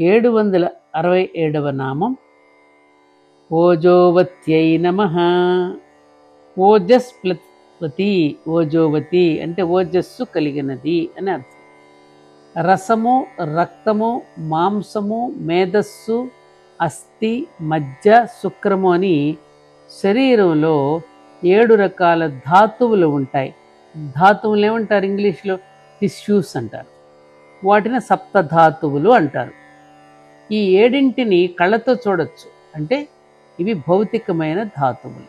ఏడు వందల అరవై ఏడవ నామం. ఓజోవత్యై నమ. ఓజస్ప్లవతి ఓజోవతి అంటే ఓజస్సు కలిగినది అని అర్థం. రసము రక్తము మాంసము మేధస్సు అస్థి మజ్జ శుక్రము అని శరీరంలో ఏడు రకాల ధాతువులు ఉంటాయి. ధాతువులు ఏమంటారు ఇంగ్లీష్లో? టిష్యూస్ అంటారు. వాటిని సప్తధాతువులు అంటారు. ఈ ఏడింటిని కళ్ళతో చూడొచ్చు. అంటే ఇవి భౌతికమైన ధాతువులు.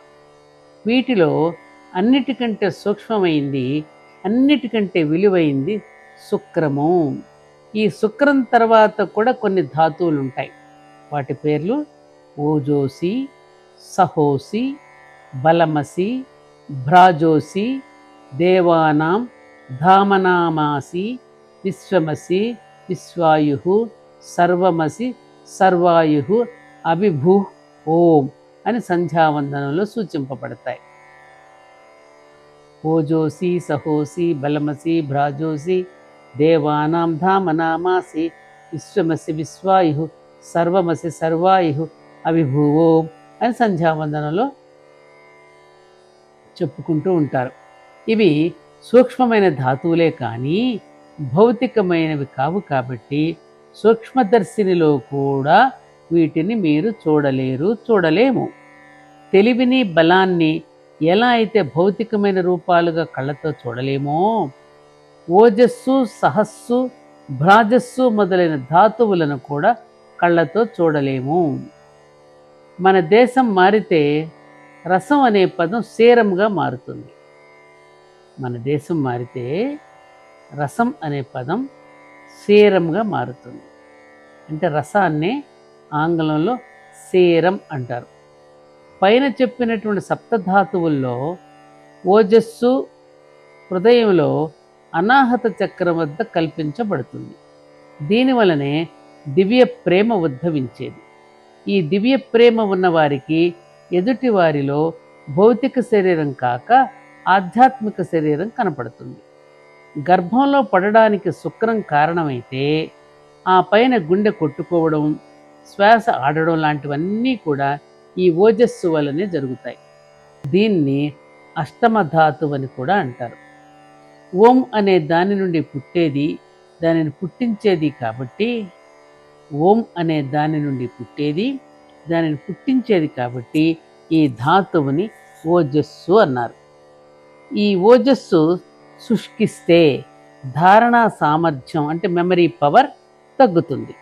వీటిలో అన్నిటికంటే సూక్ష్మమైంది అన్నిటికంటే విలువైంది శుక్రము. ఈ శుక్రం తర్వాత కూడా కొన్ని ధాతువులు ఉంటాయి వాటి పేర్లు ఓజోసి సహోసి బలమసి భ్రాజోసి దేవానాం ధామనామాసి విశ్వమసి విశ్వాయు సర్వమసి సర్వాయు అభిభూ ఓం అని సంధ్యావందనంలో సూచింపబడతాయి. ఓజోసి సహోసి బలమసి భ్రాజోసి దేవానాం ధామనామాసి విశ్వమసి విశ్వాయు సర్వమసి సర్వాయు ఓం అని సంధ్యావందనంలో చెప్పుకుంటూ ఉంటారు. ఇవి సూక్ష్మమైన ధాతువులే కానీ భౌతికమైనవి కావు కాబట్టి సూక్ష్మదర్శినిలో కూడా వీటిని మీరు చూడలేరు చూడలేము. తెలివిని బలాన్ని ఎలా అయితే భౌతికమైన రూపాలుగా కళ్ళతో చూడలేమో ఓజస్సు సహస్సు భ్రాజస్సు మొదలైన ధాతువులను కూడా కళ్ళతో చూడలేము. మన దేశం మారితే రసం అనే పదం సేరంగా మారుతుంది. మన దేశం మారితే రసం అనే పదం సేరంగా మారుతుంది. అంటే రసాన్ని ఆంగ్లంలో సేరం అంటారు. పైన చెప్పినటువంటి సప్తధాతువుల్లో ఓజస్సు హృదయంలో అనాహత చక్రం వద్ద కల్పించబడుతుంది. దీనివలనే దివ్య ప్రేమ ఉద్భవించేది. ఈ దివ్య ప్రేమ ఉన్నవారికి ఎదుటి వారిలో భౌతిక శరీరం కాక ఆధ్యాత్మిక శరీరం కనపడుతుంది. గర్భంలో పడడానికి శుక్రం కారణమైతే ఆ పైన గుండె కొట్టుకోవడం శ్వాస ఆడడం లాంటివన్నీ కూడా ఈ ఓజస్సు వలనే జరుగుతాయి. దీన్ని అష్టమ ధాతువు అని కూడా అంటారు. ఓం అనే దాని నుండి పుట్టేది దానిని పుట్టించేది కాబట్టి ఓం అనే దాని నుండి పుట్టేది దానిని పుట్టించేది కాబట్టి ఈ ధాతువుని ఓజస్సు అన్నారు. ఈ ఓజస్సు శుష్కిస్తే ధారణా సామర్థ్యం అంటే మెమరీ పవర్ తగ్గుతుంది.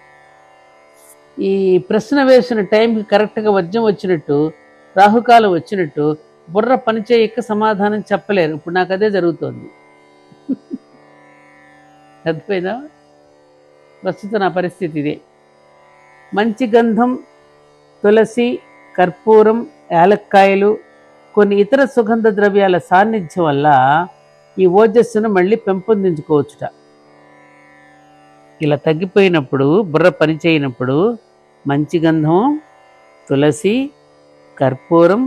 ఈ ప్రశ్న వేసిన టైంకి కరెక్ట్గా వజ్రం వచ్చినట్టు రాహుకాలం వచ్చినట్టు బుర్ర పనిచేయక సమాధానం చెప్పలేరు. ఇప్పుడు నాకు అదే జరుగుతోంది. అర్థమైందా? ప్రస్తుతం నా పరిస్థితి ఇదే. మంచి గంధం తులసి కర్పూరం యాలక్కాయలు కొన్ని ఇతర సుగంధ ద్రవ్యాల సాన్నిధ్యం వల్ల ఈ ఓజస్సును మళ్ళీ పెంపొందించుకోవచ్చుట. ఇలా తగ్గిపోయినప్పుడు బుర్ర పనిచేయనప్పుడు మంచి గంధం తులసి కర్పూరం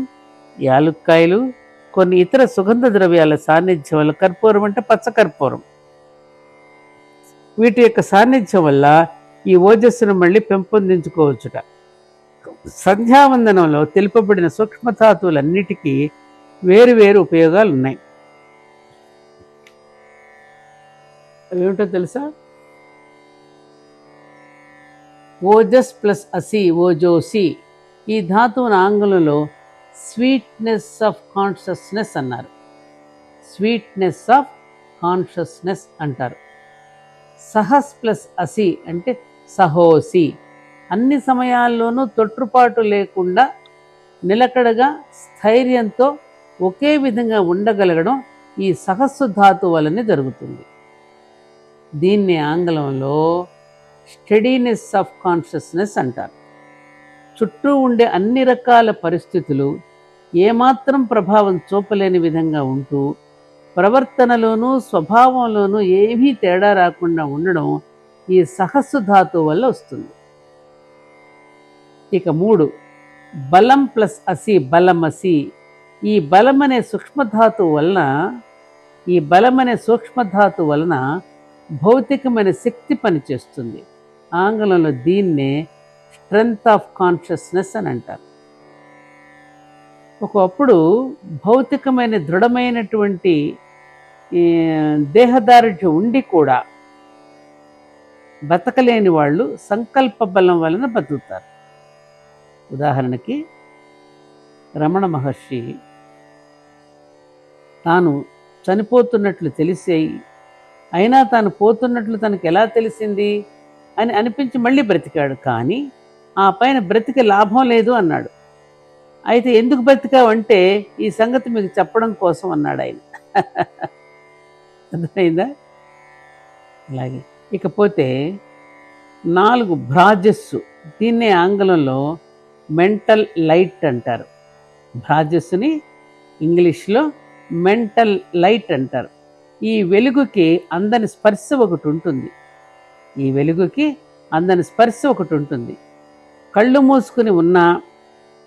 యాలుక్కాయలు కొన్ని ఇతర సుగంధ ద్రవ్యాల సాన్నిధ్యం వల్ల కర్పూరం అంటే పచ్చ కర్పూరం. వీటి యొక్క సాన్నిధ్యం వల్ల ఈ ఓజస్సును మళ్ళీ పెంపొందించుకోవచ్చుట. సంధ్యావందనంలో తెలుపబడిన సూక్ష్మధాతువులన్నిటికీ వేరు వేరు ఉపయోగాలు ఉన్నాయి ఏమిటో తెలుసా? ఓజస్ ప్లస్ అసి ఓజోసి ఈ ధాతువును ఆంగ్లంలో స్వీట్నెస్ ఆఫ్ కాన్షియస్నెస్ అన్నారు. స్వీట్నెస్ ఆఫ్ కాన్షియస్నెస్ అంటారు. సహస్ ప్లస్ అసి అంటే సహోసి. అన్ని సమయాల్లోనూ తొట్టుపాటు లేకుండా నిలకడగా స్థైర్యంతో ఒకే విధంగా ఉండగలగడం ఈ సహస్సు ధాతు వలనే జరుగుతుంది. దీన్ని ఆంగ్లంలో స్టడీనెస్ ఆఫ్ కాన్షియస్నెస్ అంటారు. చుట్టూ ఉండే అన్ని రకాల పరిస్థితులు ఏమాత్రం ప్రభావం చూపలేని విధంగా ఉంటూ ప్రవర్తనలోనూ స్వభావంలోనూ ఏమీ తేడా రాకుండా ఉండడం ఈ సహస్సు ధాతు వల్ల వస్తుంది. ఇక మూడు బలం ప్లస్ అసి బలమసి. ఈ బలం అనే సూక్ష్మధాతు వలన ఈ బలం అనే సూక్ష్మధాతు వలన భౌతికమైన శక్తి పనిచేస్తుంది. ఆంగ్లంలో దీన్నే స్ట్రెంగ్త్ ఆఫ్ కాన్షియస్నెస్ అని అంటారు. ఒకప్పుడు భౌతికమైన దృఢమైనటువంటి దేహదారుఢ్యం ఉండి కూడా బతకలేని వాళ్ళు సంకల్ప బలం వలన బతుకుతారు. ఉదాహరణకి రమణ మహర్షి తాను చనిపోతున్నట్లు తెలిసి అయినా తాను పోతున్నట్లు తనకు ఎలా తెలిసింది? అని అనిపించి మళ్ళీ బ్రతికాడు. కానీ ఆ పైన బ్రతికే లాభం లేదు అన్నాడు. అయితే ఎందుకు బ్రతికావంటే ఈ సంగతి మీకు చెప్పడం కోసం అన్నాడు ఆయన. అర్థమైందా? అలాగే. ఇకపోతే నాలుగు భ్రాజస్సు దీన్నే ఆంగ్లంలో మెంటల్ లైట్ అంటారు. భ్రాజస్సుని ఇంగ్లీష్లో మెంటల్ లైట్ అంటారు. ఈ వెలుగుకి అందని స్పర్శ ఒకటి ఉంటుంది. ఈ వెలుగుకి అందని స్పర్శ ఒకటి ఉంటుంది. కళ్ళు మూసుకుని ఉన్న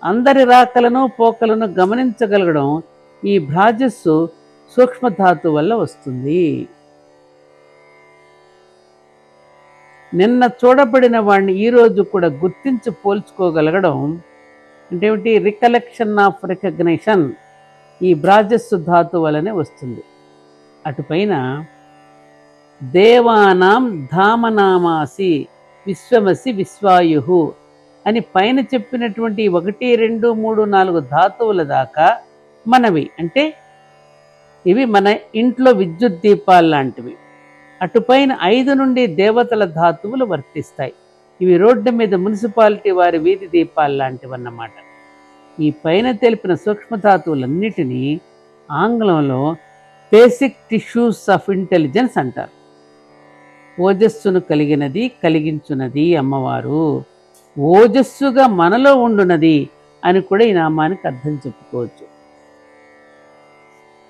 అందరి రాకలను పోకలను గమనించగలగడం ఈ భ్రాజస్సు సూక్ష్మధాతు వల్ల వస్తుంది. నిన్న చూడబడిన వాడిని ఈరోజు కూడా గుర్తించి పోల్చుకోగలగడం అంటే ఏమిటి? రికలెక్షన్ ఆఫ్ రికగ్నిషన్ ఈ భ్రాజస్సు ధాతు వలనే వస్తుంది. అటుపైన దేవానాం ధామనామాసి విశ్వమసి విశ్వాయు అని పైన చెప్పినటువంటి ఒకటి రెండు మూడు నాలుగు ధాతువుల దాకా మనవి. అంటే ఇవి మన ఇంట్లో విద్యుత్ దీపాలు లాంటివి. అటుపైన ఐదు నుండి దేవతల ధాతువులు వర్తిస్తాయి. ఇవి రోడ్డు మీద మున్సిపాలిటీ వారి వీధి దీపాలు లాంటివన్నమాట. ఈ పైన తెలిపిన సూక్ష్మధాతువులన్నిటినీ ఆంగ్లంలో బేసిక్ టిష్యూస్ ఆఫ్ ఇంటెలిజెన్స్ అంటారు. ఓజస్సును కలిగినది కలిగించున్నది అమ్మవారు. ఓజస్సుగా మనలో ఉండునది అని కూడా ఈ నామానికి అర్థం చెప్పుకోవచ్చు.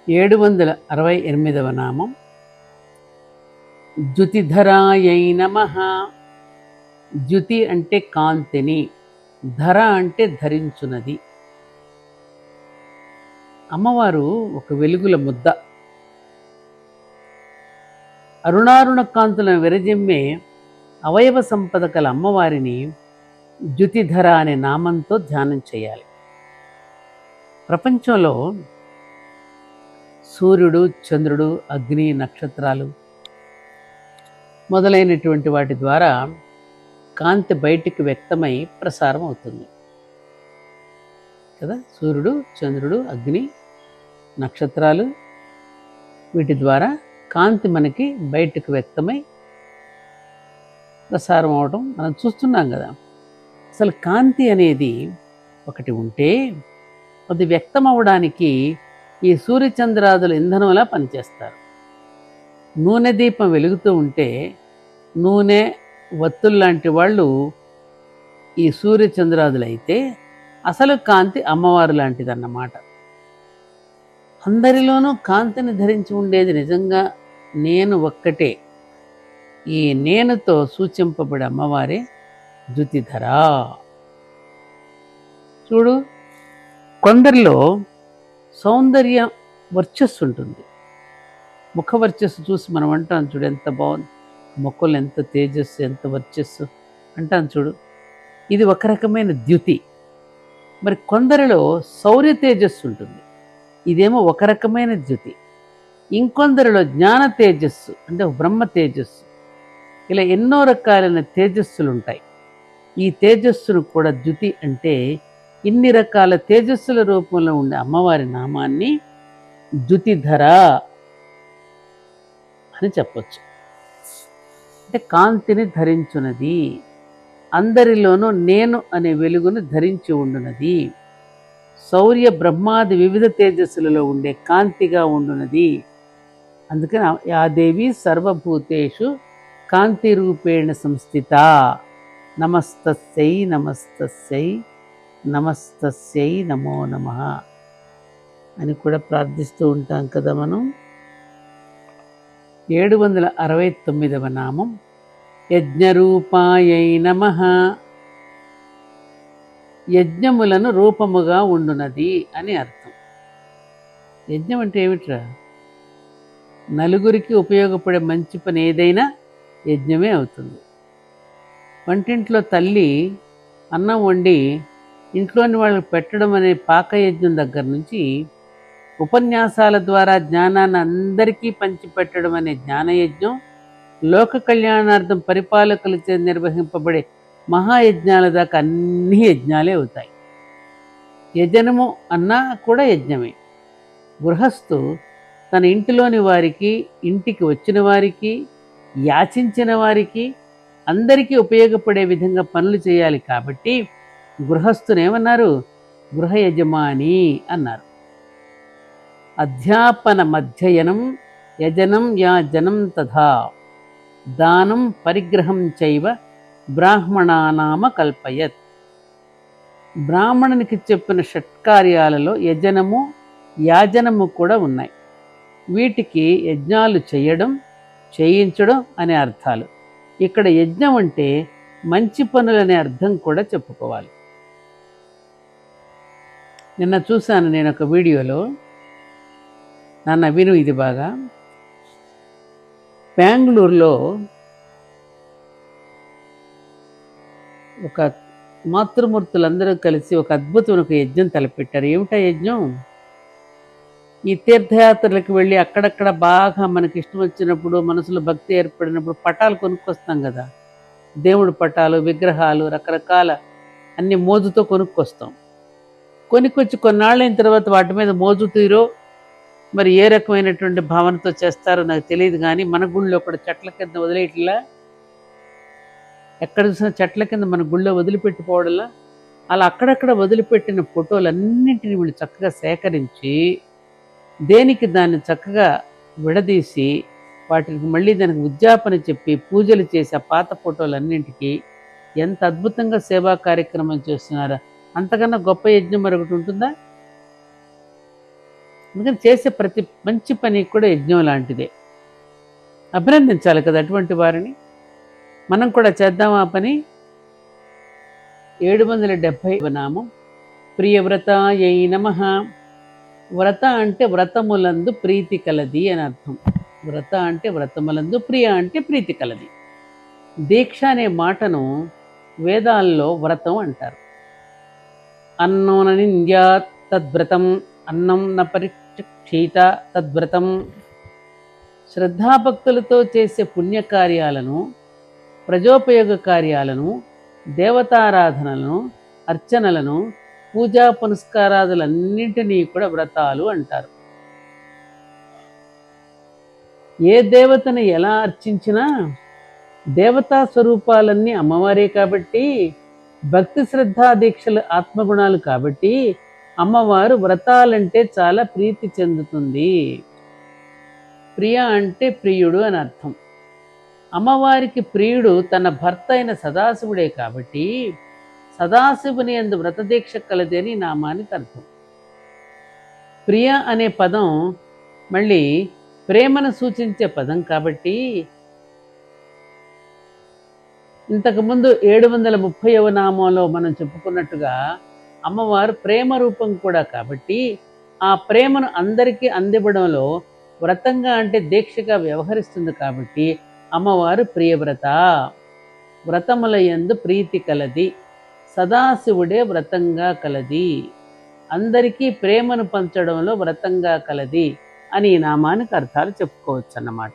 ఏడు వందల అరవై ఎనిమిదవ నామం. ద్యుతిధరాయై నమ. ద్యుతి అంటే కాంతిని ధర అంటే ధరించున్నది అమ్మవారు ఒక వెలుగుల ముద్ద. అరుణారుణ కాంతులను విరజిమ్మే అవయవ సంపద కల అమ్మవారిని ద్యుతిధర అనే నామంతో ధ్యానం చేయాలి. ప్రపంచంలో సూర్యుడు చంద్రుడు అగ్ని నక్షత్రాలు మొదలైనటువంటి వాటి ద్వారా కాంతి బయటికి వ్యక్తమై ప్రసారం అవుతుంది కదా? సూర్యుడు చంద్రుడు అగ్ని నక్షత్రాలు వీటి ద్వారా కాంతి మనకి బయటకు వ్యక్తమై ప్రసారం అవడం మనం చూస్తున్నాం కదా. అసలు కాంతి అనేది ఒకటి ఉంటే అది వ్యక్తం అవడానికి ఈ సూర్యచంద్రాదులు ఇంధనంలా పనిచేస్తారు? నూనె దీపం వెలుగుతూ ఉంటే నూనె వత్తులు లాంటి వాళ్ళు ఈ సూర్యచంద్రాదులైతే అసలు కాంతి అమ్మవారు లాంటిదన్నమాట. అందరిలోనూ కాంతిని ధరించి ఉండేది నిజంగా నేను ఒక్కటే. ఈ నేనుతో సూచింపబడే అమ్మవారే ద్యుతిధర చూడు కొందరిలో సౌందర్య వర్చస్సు ఉంటుంది. ముఖ వర్చస్సు చూసి మనం అంటాం చూడు ఎంత బాగుంది. మొక్కలు ఎంత తేజస్సు ఎంత వర్చస్సు అంటాం చూడు. ఇది ఒక రకమైన ద్యుతి. మరి కొందరిలో శౌర్య తేజస్సు ఉంటుంది. ఇదేమో ఒక రకమైన ద్యుతి. ఇంకొందరిలో జ్ఞాన తేజస్సు అంటే బ్రహ్మ తేజస్సు. ఇలా ఎన్నో రకాలైన తేజస్సులు ఉంటాయి ఈ తేజస్సును కూడా ద్యుతి అంటే ఇన్ని రకాల తేజస్సుల రూపంలో ఉండే అమ్మవారి నామాన్ని ద్యుతిధర అని చెప్పొచ్చు. అంటే కాంతిని ధరించున్నది అందరిలోనూ నేను అనే వెలుగును ధరించి ఉండునది శౌర్య బ్రహ్మాది వివిధ తేజస్సులలో ఉండే కాంతిగా ఉండునది అందుకని ఆ దేవి సర్వభూతేషు కాంతి రూపేణ సంస్థిత. నమస్తస్యై నమస్తస్యై నమస్తస్యై నమో నమ అని కూడా ప్రార్థిస్తూ ఉంటాం కదా మనం. ఏడు వందల అరవై తొమ్మిదవ నామం. యజ్ఞరూపాయై నమ. యజ్ఞములను రూపముగా ఉండునది అని అర్థం. యజ్ఞం అంటే ఏమిట్రా? నలుగురికి ఉపయోగపడే మంచి పని ఏదైనా యజ్ఞమే అవుతుంది. వంటింట్లో తల్లి అన్నం వండి ఇంట్లోని వాళ్ళకి పెట్టడం అనే పాకయజ్ఞం దగ్గర నుంచి ఉపన్యాసాల ద్వారా జ్ఞానాన్ని అందరికీ పంచిపెట్టడం అనే జ్ఞానయజ్ఞం లోక కళ్యాణార్థం పరిపాలకులచే నిర్వహింపబడే మహాయజ్ఞాల దాకా అన్ని యజ్ఞాలే అవుతాయి. యజనము అన్నా కూడా యజ్ఞమే. గృహస్థు తన ఇంటిలోని వారికి ఇంటికి వచ్చిన వారికి యాచించిన వారికి అందరికీ ఉపయోగపడే విధంగా పనులు చేయాలి కాబట్టి గృహస్థునేమన్నారు గృహ యజమాని అన్నారు. అధ్యాపన మధ్యయనం యజనం యా జనం తథా దానం పరిగ్రహం చైవ బ్రాహ్మణానామ కల్పయత్. బ్రాహ్మణునికి చెప్పిన షట్కార్యాలలో యజనము యాజనము కూడా ఉన్నాయి. వీటికి యజ్ఞాలు చేయడం చేయించడం అనే అర్థాలు. ఇక్కడ యజ్ఞం అంటే మంచి పనులనే అర్థం కూడా చెప్పుకోవాలి. నిన్న చూశాను నేను ఒక వీడియోలో. నాన్న విను ఇది బాగా. బెంగళూరులో ఒక మాతృమూర్తులందరూ కలిసి ఒక అద్భుతమైన ఒక యజ్ఞం తలపెట్టారు. ఏమిటా యజ్ఞం? ఈ తీర్థయాత్రలకు వెళ్ళి అక్కడక్కడ బాగా మనకి ఇష్టం వచ్చినప్పుడు మనసులో భక్తి ఏర్పడినప్పుడు పటాలు కొనుక్కొస్తాం కదా. దేవుడు పటాలు విగ్రహాలు రకరకాల అన్ని మోజుతో కొనుక్కొస్తాం. కొనుక్కొచ్చి కొన్నాళ్ళైన తర్వాత వాటి మీద మోజు తీరో మరి ఏ రకమైనటువంటి భావనతో చేస్తారో నాకు తెలియదు కానీ మన గుళ్ళో కూడా చెట్ల కింద వదిలేయట్లా? ఎక్కడ చూసినా చెట్ల కింద మన గుళ్ళో వదిలిపెట్టిపోవడంలా? అలా అక్కడక్కడ వదిలిపెట్టిన ఫోటోలన్నింటినీ వీళ్ళు చక్కగా సేకరించి దేనికి దాన్ని చక్కగా విడదీసి వాటికి మళ్ళీ దానికి ఉద్యాపన చెప్పి పూజలు చేసి ఆ పాత ఫోటోలన్నింటికి ఎంత అద్భుతంగా సేవా కార్యక్రమం చేస్తున్నారో? అంతకన్నా గొప్ప యజ్ఞం మరొకటి ఉంటుందా? అందుకని చేసే ప్రతి మంచి పని కూడా యజ్ఞం లాంటిదే. అభినందించాలి కదా అటువంటి వారిని. మనం కూడా చేద్దాం ఆ పని. ఏడు వందల డెబ్భై నామం. ప్రియవ్రతాయై నమ. వ్రత అంటే వ్రతములందు ప్రీతి కలది అని అర్థం. వ్రత అంటే వ్రతములందు ప్రియ అంటే ప్రీతి కలది. దీక్ష అనే మాటను వేదాల్లో వ్రతం అంటారు. అన్నోన నింద్యా తద్వ్రతం అన్నం న పరిక్షీత తద్వ్రతం. శ్రద్ధాభక్తులతో చేసే పుణ్యకార్యాలను ప్రజోపయోగ కార్యాలను దేవతారాధనలను అర్చనలను పూజా పునస్కారాదులన్నింటినీ కూడా వ్రతాలు అంటారు. ఏ దేవతను ఎలా అర్చించినా దేవతా స్వరూపాలన్నీ అమ్మవారే కాబట్టి భక్తి శ్రద్ధా దీక్షలు ఆత్మగుణాలు కాబట్టి అమ్మవారు వ్రతాలంటే చాలా ప్రీతి చెందుతుంది. ప్రియ అంటే ప్రియుడు అని అర్థం. అమ్మవారికి ప్రియుడు తన భర్త అయిన సదాశివుడే కాబట్టి సదాశివుని ఎందు వ్రతదీక్ష కలది అని నామానికి అర్థం ప్రియ అనే పదం మళ్ళీ ప్రేమను సూచించే పదం కాబట్టి ఇంతకుముందు ఏడు వందల ముప్పైవ నామంలో మనం చెప్పుకున్నట్టుగా అమ్మవారు ప్రేమ రూపం కూడా కాబట్టి ఆ ప్రేమను అందరికీ అందివ్వడంలో వ్రతంగా అంటే దీక్షగా వ్యవహరిస్తుంది కాబట్టి అమ్మవారు ప్రియవ్రత. వ్రతముల యందు ప్రీతి కలది. సదాశివుడే వ్రతంగా కలది. అందరికీ ప్రేమను పంచడంలో వ్రతంగా కలది అని ఈ నామానికి అర్థాలు చెప్పుకోవచ్చు అన్నమాట